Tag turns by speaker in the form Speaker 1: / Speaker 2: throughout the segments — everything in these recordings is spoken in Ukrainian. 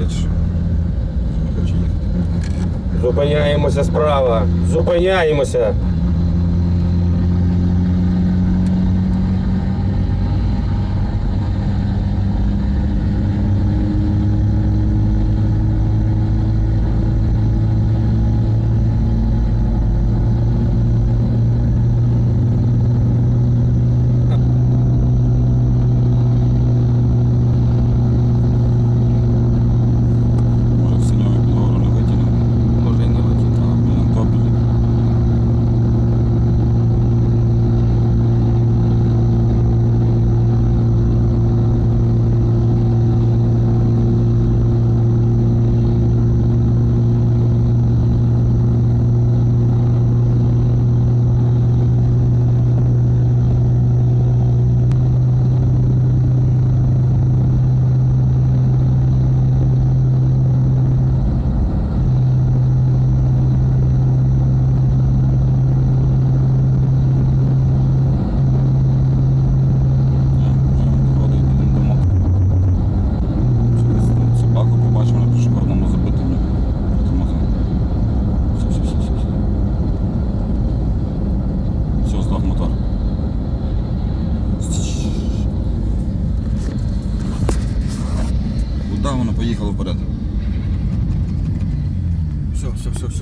Speaker 1: є чи що? Не хоче.
Speaker 2: Зупиняємося справа. Зупиняємося.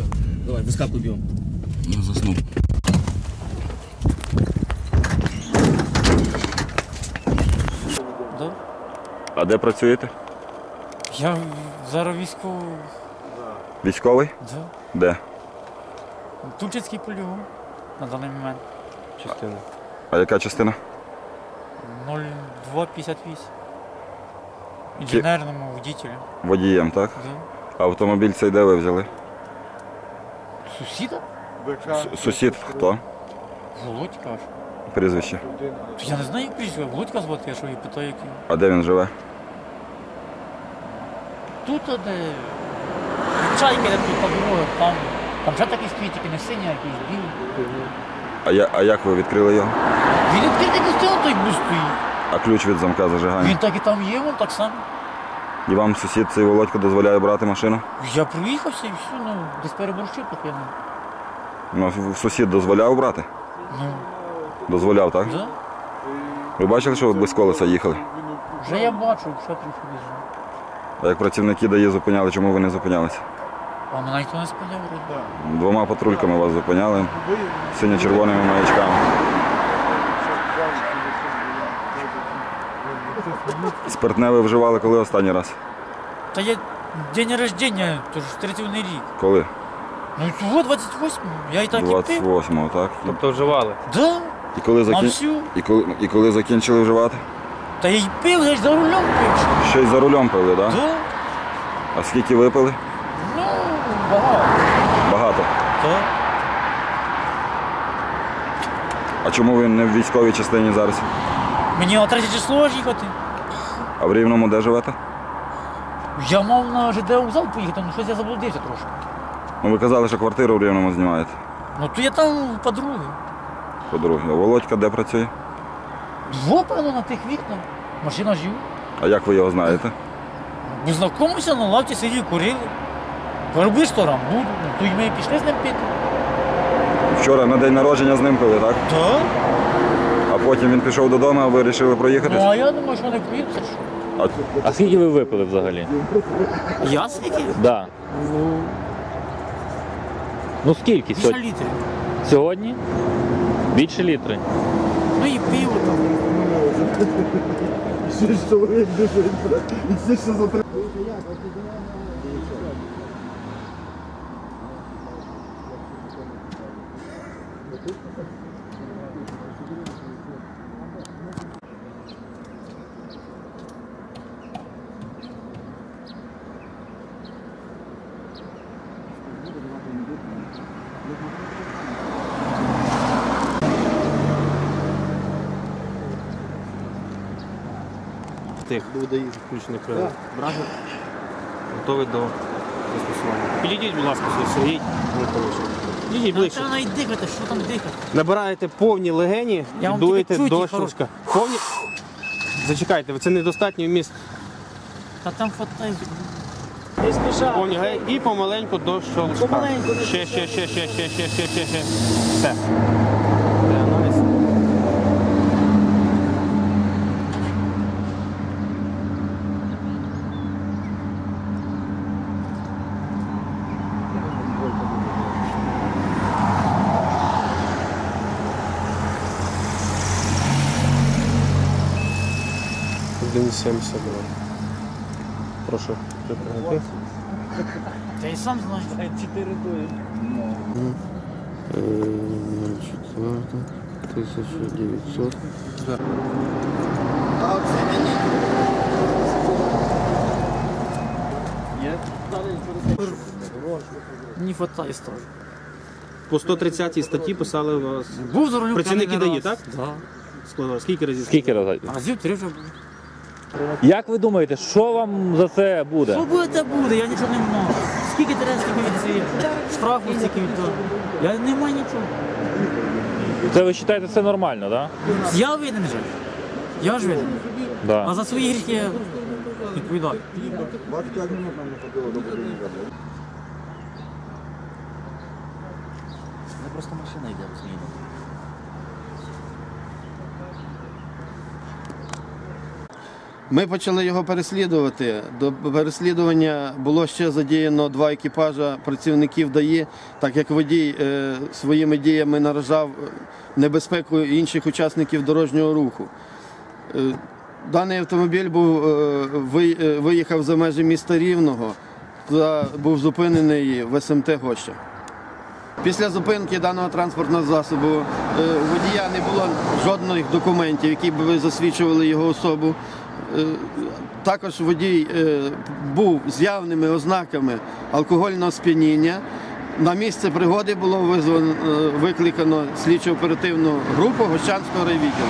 Speaker 1: Все.
Speaker 3: Давай, выскакивай бьем.
Speaker 1: Я заснув.
Speaker 4: Да?
Speaker 1: А де працюєте?
Speaker 4: Я зараз військовий.
Speaker 1: Військовий?
Speaker 4: Да.
Speaker 1: Де?
Speaker 4: Тульчицький полігон на даний момент.
Speaker 3: Частина.
Speaker 1: А яка частина?
Speaker 4: 0258. Інженерному водителю.
Speaker 1: Водієм, так?
Speaker 4: Да.
Speaker 1: Автомобіль цей де ви взяли?
Speaker 4: Сусіда?
Speaker 1: С- Сусід хто?
Speaker 4: Володька аж.
Speaker 1: Прізвище.
Speaker 4: То Я не знаю, як прізвище. Володька звати, я що її питаю, як його.
Speaker 1: А де він живе?
Speaker 4: Тут, а де. Чайки, де тут дорогах, там. Там ще такий стоїть, тільки не синій, а якийсь білий.
Speaker 1: А, я, а як ви відкрили його?
Speaker 4: Він відкритий постійно той бус стоїть.
Speaker 1: А ключ від замка зажигання?
Speaker 4: Він так і там є, вон так само.
Speaker 1: І вам сусід цей Володько дозволяє брати машину?
Speaker 4: Я проїхався і все, ну, десь переборщив, так я не.
Speaker 1: Ну, сусід дозволяв брати?
Speaker 4: Ну,
Speaker 1: Дозволяв, так?
Speaker 4: да?
Speaker 1: Ви бачили, що ви без колеса їхали?
Speaker 4: Вже я бачу, ще трохи біжу.
Speaker 1: А як працівники дає зупиняли, чому ви не зупинялися?
Speaker 4: А мене ніхто не спиняв вроді.
Speaker 1: Двома патрульками вас зупиняли, синьо-червоними маячками. Спиртне ви вживали коли останній раз?
Speaker 4: Та я день рождення, тож 31 рік.
Speaker 1: Коли?
Speaker 4: Ну того 28 я і так і пив.
Speaker 1: 28-го, так?
Speaker 3: Тобто вживали?
Speaker 4: Да,
Speaker 1: І коли, закін...
Speaker 4: всю.
Speaker 1: і, коли... і коли закінчили вживати?
Speaker 4: Та я й пив, я ж за рулем пив.
Speaker 1: Ще й за рулем пили, так?
Speaker 4: Да?
Speaker 1: А скільки випили?
Speaker 4: Ну, багато.
Speaker 1: Багато.
Speaker 4: Да.
Speaker 1: А чому ви не в військовій частині зараз?
Speaker 4: Мені на третє число ж їхати.
Speaker 1: А в Рівному де живете?
Speaker 4: Я мав на ЖД вокзал поїхати, ну щось я заблудився трошки.
Speaker 1: Ну ви казали, що квартиру в Рівному знімаєте.
Speaker 4: Ну то я там подруги.
Speaker 1: По-друге, а Володька де працює?
Speaker 4: Вопано на тих вікнах. Машина жив.
Speaker 1: А як ви його знаєте?
Speaker 4: Ми знайомимося на лавці сиділи, курили. Роби там буду. Ну, то й ми пішли з ним пити.
Speaker 1: Вчора на день народження з ним пили, так?
Speaker 4: Так.
Speaker 1: Потім він пішов додому, а ви вирішили проїхатись?
Speaker 4: Ну а я думаю, що вони поїдуться. що.
Speaker 1: А
Speaker 3: А скільки ви випили взагалі?
Speaker 4: Я скільки?
Speaker 3: Да. Ну скільки
Speaker 4: Більше
Speaker 3: сьогодні?
Speaker 4: літрів.
Speaker 3: Сьогодні? Більше літри.
Speaker 4: Ну і пиво там.
Speaker 5: Тих буде включений прилад. Бражник готовий до застосування. Підійдіть, будь ласка, сюди, Сергій Анатолійович. Підійдіть ближче.
Speaker 4: Треба навіть дихати, що там дихати.
Speaker 5: Набираєте повні легені
Speaker 4: Я
Speaker 5: і
Speaker 4: вам
Speaker 5: дуєте
Speaker 4: тільки чуть
Speaker 5: до
Speaker 4: їх.
Speaker 5: Повні. Зачекайте, це недостатній вміст.
Speaker 4: Та там фото. Не.
Speaker 5: Повні і помаленьку до щелчка.
Speaker 4: Помаленьку, не
Speaker 5: Ще, ще, ще, ще, ще, ще, ще, ще, ще. Все. 1,72. Прошу, припинити.
Speaker 4: Сам знаєш, 4 дої.
Speaker 5: Ну. 04 1900.
Speaker 4: Так, Не хватає стажу.
Speaker 5: По 130 статті писали вас.
Speaker 4: Був за рулем.
Speaker 5: Працівники дає, так?
Speaker 4: Да.
Speaker 5: Скільки разів?
Speaker 3: Скільки разів?
Speaker 4: Разів три вже було.
Speaker 3: Як ви думаєте, що вам за це буде?
Speaker 4: Що буде, те буде, я нічого не можу. Скільки треба, скільки від цієї штрафу, скільки від того. Я не маю нічого.
Speaker 3: Це ви вважаєте це нормально, так?
Speaker 4: Я винен же. Я ж винен.
Speaker 3: Да?
Speaker 4: А
Speaker 3: Да.
Speaker 4: за свої гріхи я відповідаю.
Speaker 6: Просто машина йде в
Speaker 7: Ми почали його переслідувати. До переслідування було ще задіяно два екіпажа працівників ДАІ, так як водій е, своїми діями наражав е, небезпеку інших учасників дорожнього руху. Е, Даний автомобіль був, виїхав за межі міста Рівного та був зупинений в СМТ Гоща. Після зупинки даного транспортного засобу водія не було жодних документів, які б засвідчували його особу. Е, Також водій е, був з явними ознаками алкогольного сп'яніння. На місце пригоди було е, викликано слідчо-оперативну групу Гощанського райвідділу.